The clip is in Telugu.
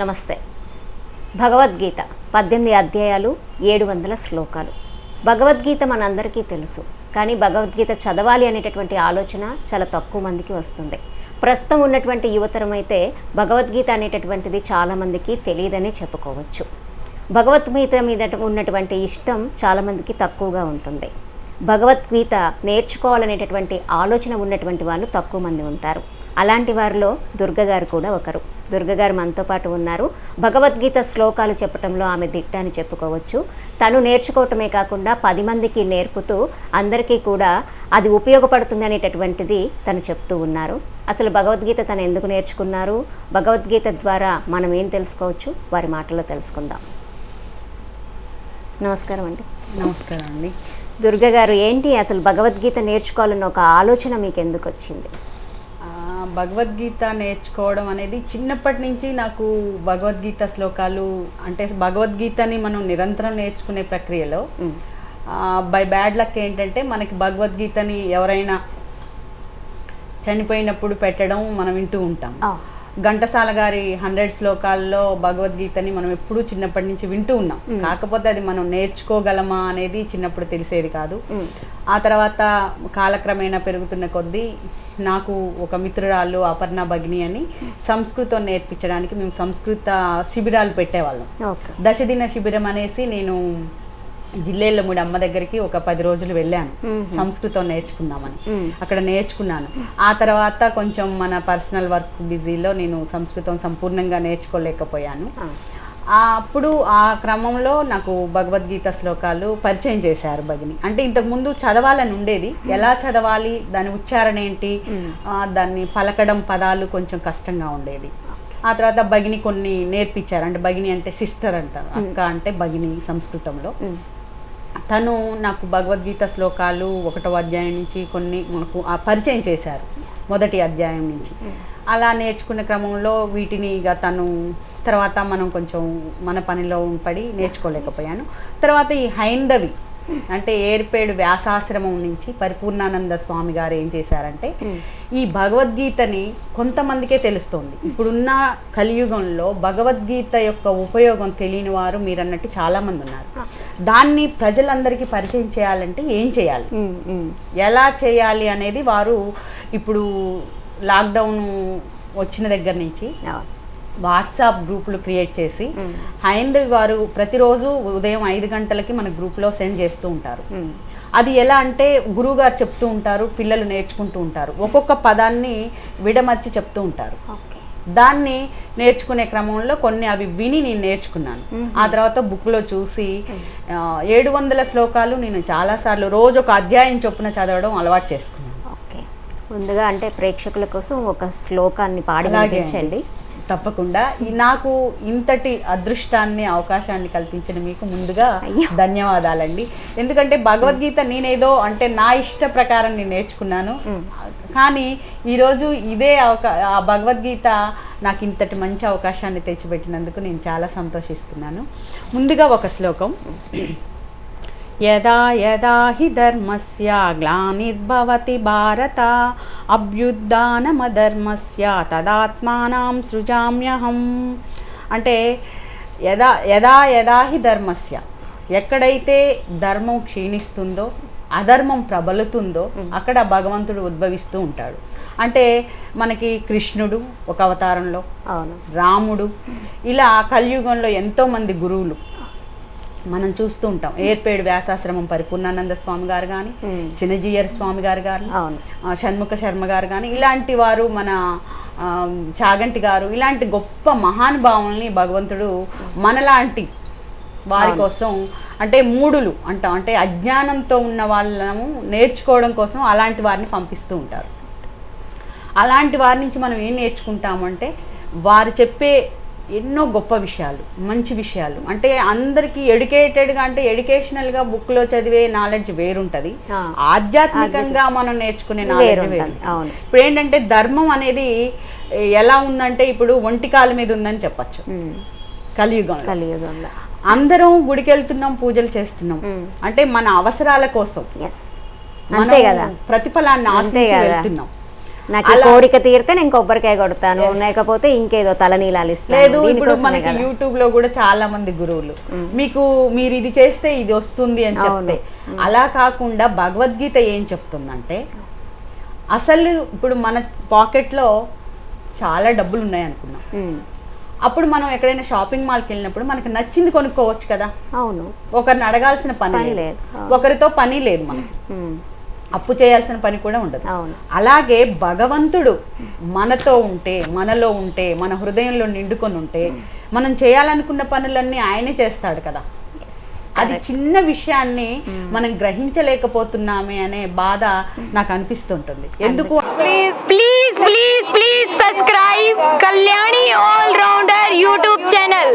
నమస్తే. భగవద్గీత పద్దెనిమిది అధ్యాయాలు ఏడు వందల శ్లోకాలు. భగవద్గీత మనందరికీ తెలుసు కానీ భగవద్గీత చదవాలి అనేటటువంటి ఆలోచన చాలా తక్కువ మందికి వస్తుంది. ప్రస్తుతం ఉన్నటువంటి యువతరం అయితే భగవద్గీత అనేటటువంటిది చాలామందికి తెలియదని చెప్పుకోవచ్చు. భగవద్గీత మీద ఉన్నటువంటి ఇష్టం చాలామందికి తక్కువగా ఉంటుంది. భగవద్గీత నేర్చుకోవాలనేటటువంటి ఆలోచన ఉన్నటువంటి వాళ్ళు తక్కువ మంది ఉంటారు. అలాంటి వారిలో దుర్గ గారు కూడా ఒకరు. దుర్గ గారు మనతో పాటు ఉన్నారు. భగవద్గీత శ్లోకాలు చెప్పటంలో ఆమె దిట్ట అని చెప్పుకోవచ్చు. తను నేర్చుకోవటమే కాకుండా పది మందికి నేర్పుతూ అందరికీ కూడా అది ఉపయోగపడుతుంది అనేటటువంటిది తను చెప్తూ ఉన్నారు. అసలు భగవద్గీత తను ఎందుకు నేర్చుకున్నారు? భగవద్గీత ద్వారా మనం ఏం తెలుసుకోవచ్చు? వారి మాటల్లో తెలుసుకుందాం. నమస్కారం అండి. నమస్కారం అండి. దుర్గ గారు ఏంటి అసలు భగవద్గీత నేర్చుకోవాలన్న ఒక ఆలోచన మీకు ఎందుకు వచ్చింది? భగవద్గీత నేర్చుకోవడం అనేది చిన్నప్పటి నుంచి నాకు భగవద్గీత శ్లోకాలు అంటే భగవద్గీతని మనం నిరంతరం నేర్చుకునే ప్రక్రియలో బై బ్యాడ్ లక్ ఏంటంటే మనకి భగవద్గీతని ఎవరైనా చనిపోయినప్పుడు పెట్టడం మనం వింటూ ఉంటాం. ఘంటసాల గారి హండ్రెడ్ శ్లోకాల్లో భగవద్గీతని మనం ఎప్పుడూ చిన్నప్పటి నుంచి వింటూ ఉన్నాం. కాకపోతే అది మనం నేర్చుకోగలమా అనేది చిన్నప్పుడు తెలిసేది కాదు. ఆ తర్వాత కాలక్రమేణా పెరుగుతున్న కొద్దీ నాకు ఒక మిత్రురాలు అపర్ణ భగిని అని సంస్కృతం నేర్పించడానికి మేము సంస్కృత శిబిరాలు పెట్టేవాళ్ళం. దశదిన శిబిరం అనేసి నేను జిల్లేళ్ళ మూడు అమ్మ దగ్గరికి ఒక పది రోజులు వెళ్ళాను. సంస్కృతం నేర్చుకుందామని. అక్కడ నేర్చుకున్నాను. ఆ తర్వాత కొంచెం మన పర్సనల్ వర్క్ బిజీలో నేను సంస్కృతం సంపూర్ణంగా నేర్చుకోలేకపోయాను. అప్పుడు ఆ క్రమంలో నాకు భగవద్గీత శ్లోకాలు పరిచయం చేశారు భగిని. అంటే ఇంతకు ముందు చదవాలని ఉండేది. ఎలా చదవాలి? దాని ఉచ్చారణ ఏంటి? దాన్ని పలకడం పదాలు కొంచెం కష్టంగా ఉండేది. ఆ తర్వాత భగిని కొన్ని నేర్పించారు. అంటే భగిని అంటే సిస్టర్ అంటారు. అక్క అంటే భగిని సంస్కృతంలో. తను నాకు భగవద్గీత శ్లోకాలు ఒకటో అధ్యాయం నుంచి కొన్ని మనకు ఆ పరిచయం చేశారు మొదటి అధ్యాయం నుంచి. అలా నేర్చుకునే క్రమంలో వీటిని ఇక తను తర్వాత మనం కొంచెం మన పనిలో పడి నేర్చుకోలేకపోయాను. తర్వాత ఈ హైందవి అంటే ఏర్పేడు వ్యాసాశ్రమం నుంచి పరిపూర్ణానంద స్వామి గారు ఏం చేశారంటే ఈ భగవద్గీతని కొంతమందికే తెలుస్తోంది. ఇప్పుడున్న కలియుగంలో భగవద్గీత యొక్క ఉపయోగం తెలియని వారు మీరన్నట్టు చాలా మంది ఉన్నారు దాన్ని ప్రజలందరికీ పరిచయం చేయాలంటే ఏం చేయాలి. ఎలా చేయాలి అనేది వారు ఇప్పుడు లాక్డౌన్ వచ్చిన దగ్గర నుంచి. వాట్సాప్ గ్రూపులు క్రియేట్ చేసి హైందవి వారు ప్రతిరోజు ఉదయం ఐదు గంటలకి మన గ్రూప్లో సెండ్ చేస్తూ ఉంటారు. అది ఎలా అంటే గురువుగారు చెప్తూ ఉంటారు పిల్లలు నేర్చుకుంటూ ఉంటారు. ఒక్కొక్క పదాన్ని విడమర్చి చెప్తూ ఉంటారు. ఓకే. దాన్ని నేర్చుకునే క్రమంలో కొన్ని అవి విని నేను నేర్చుకున్నాను. ఆ తర్వాత బుక్లో చూసి ఏడు వందల శ్లోకాలు నేను చాలాసార్లు రోజు ఒక అధ్యాయం చొప్పున చదవడం అలవాటు చేసుకున్నాను. ఓకే. ముందుగా అంటే ప్రేక్షకుల కోసం ఒక శ్లోకాన్ని పాడి వినిపించండి. తప్పకుండా. నాకు ఇంతటి అదృష్టాన్ని అవకాశాన్ని కల్పించిన మీకు ముందుగా. ధన్యవాదాలండి. ఎందుకంటే భగవద్గీత నేనేదో అంటే నా ఇష్ట ప్రకారం నేను నేర్చుకున్నాను. కానీ ఈరోజు ఇదే అవకా ఆ భగవద్గీత నాకు ఇంతటి మంచి అవకాశాన్ని తెచ్చిపెట్టినందుకు నేను చాలా సంతోషిస్తున్నాను. ముందుగా ఒక శ్లోకం. యదా యదా హి ధర్మస్య గ్లానిర్భవతి భారత అభ్యుత్నమధర్మస్య తదాత్మానం సృజామ్యహం. అంటే యదా యదా యదా హి ధర్మస్య ఎక్కడైతే ధర్మం క్షీణిస్తుందో అధర్మం ప్రబలుతుందో అక్కడ భగవంతుడు ఉద్భవిస్తూ ఉంటాడు. అంటే మనకి కృష్ణుడు ఒక అవతారంలో అవును. రాముడు ఇలా కలియుగంలో ఎంతోమంది గురువులు మనం చూస్తూ ఉంటాం. ఏర్పేడు వ్యాసాశ్రమం పరిపూర్ణానంద స్వామి గారు కానీ. చిన్నజీయర్ స్వామి గారు కానీ షణ్ముఖ శర్మ గారు కానీ ఇలాంటి వారు మన చాగంటి గారు ఇలాంటి గొప్ప మహానుభావుల్ని భగవంతుడు మనలాంటి వారి కోసం అంటే మూడులు అంటాం అంటే అజ్ఞానంతో ఉన్న వాళ్ళము నేర్చుకోవడం కోసం అలాంటి వారిని పంపిస్తూ ఉంటారు. అలాంటి వారి నుంచి మనం ఏం నేర్చుకుంటామంటే వారు చెప్పే ఎన్నో గొప్ప విషయాలు మంచి విషయాలు అంటే అందరికీ ఎడ్యుకేటెడ్గా అంటే ఎడ్యుకేషనల్గా బుక్లో చదివే నాలెడ్జ్ వేరుంటుంది. ఆధ్యాత్మికంగా మనం నేర్చుకునే నాలెడ్జ్ వేరు. ఇప్పుడు ఏంటంటే ధర్మం అనేది ఎలా ఉందంటే ఇప్పుడు ఒంటి కాలు మీద ఉందని చెప్పచ్చు ఉమ్. కలియుగంలో అందరం గుడికి వెళ్తున్నాం పూజలు చేస్తున్నాం. అంటే మన అవసరాల కోసం అంతే కదా ప్రతిఫలాన్ని ఆశించి. వెళ్తున్నాం నాకు కోరిక తీరితే నేను కొబ్బరికాయ కొడతాను లేకపోతే ఇంకేదో తలనీలాలు ఇస్తాను. లేదు ఇప్పుడు మనకి. యూట్యూబ్లో కూడా చాలా మంది గురువులు. మీకు మీరు ఇది చేస్తే ఇది వస్తుంది అని చెప్తే. అలా కాకుండా భగవద్గీత ఏం చెప్తుందంటే అసలు ఇప్పుడు మన పాకెట్లో చాలా డబ్బులు ఉన్నాయి అనుకున్నాం అప్పుడు మనం ఎక్కడైనా షాపింగ్ మాల్కి వెళ్ళినప్పుడు మనకి నచ్చింది కొనుక్కోవచ్చు కదా. అవును. ఒకరిని అడగాల్సిన పని లేదు. ఒకరితో పని లేదు మనం అప్పు చేయాల్సిన పని కూడా ఉండదు. అవును. అలాగే భగవంతుడు మనతో ఉంటే మనలో ఉంటే మన హృదయంలో నిండుకొని ఉంటే మనం చేయాలనుకున్న పనులన్నీ ఆయనే చేస్తాడు కదా. అది చిన్న విషయాన్ని మనం గ్రహించలేకపోతున్నామే అనే బాధ నాకు అనిపిస్తుంటుంది. ఎందుకు? Please please please please subscribe kalyani all rounder youtube channel.